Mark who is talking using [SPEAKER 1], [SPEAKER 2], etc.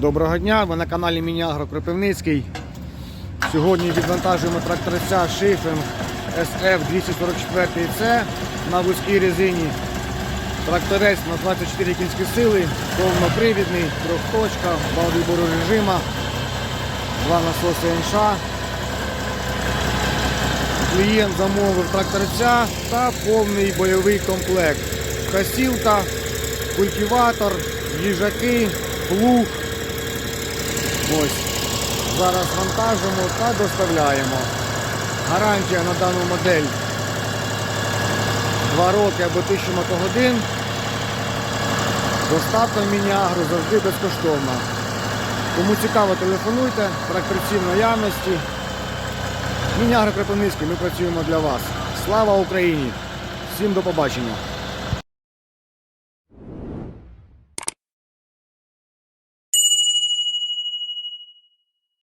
[SPEAKER 1] Доброго дня, ви на каналі Мініагро Кропивницький. Сьогодні відвантажуємо тракторця Шифінг SF 244C на вузькій резині. Тракторець на 24 кінські сили, повнопривідний, трьохточка, бал вибору режима, два насоси НШ. Клієнт замовив тракторця та повний бойовий комплект. Косілка, культиватор, їжаки, плуг. Ось. Зараз вантажимо та доставляємо. Гарантія на дану модель 2 роки або 1000 мотогодин. Доставка в Мініагро завжди безкоштовна. Кому цікаво, телефонуйте, тракторці наявності. Мініагро Кропивницький, ми працюємо для вас. Слава Україні! Всім до побачення!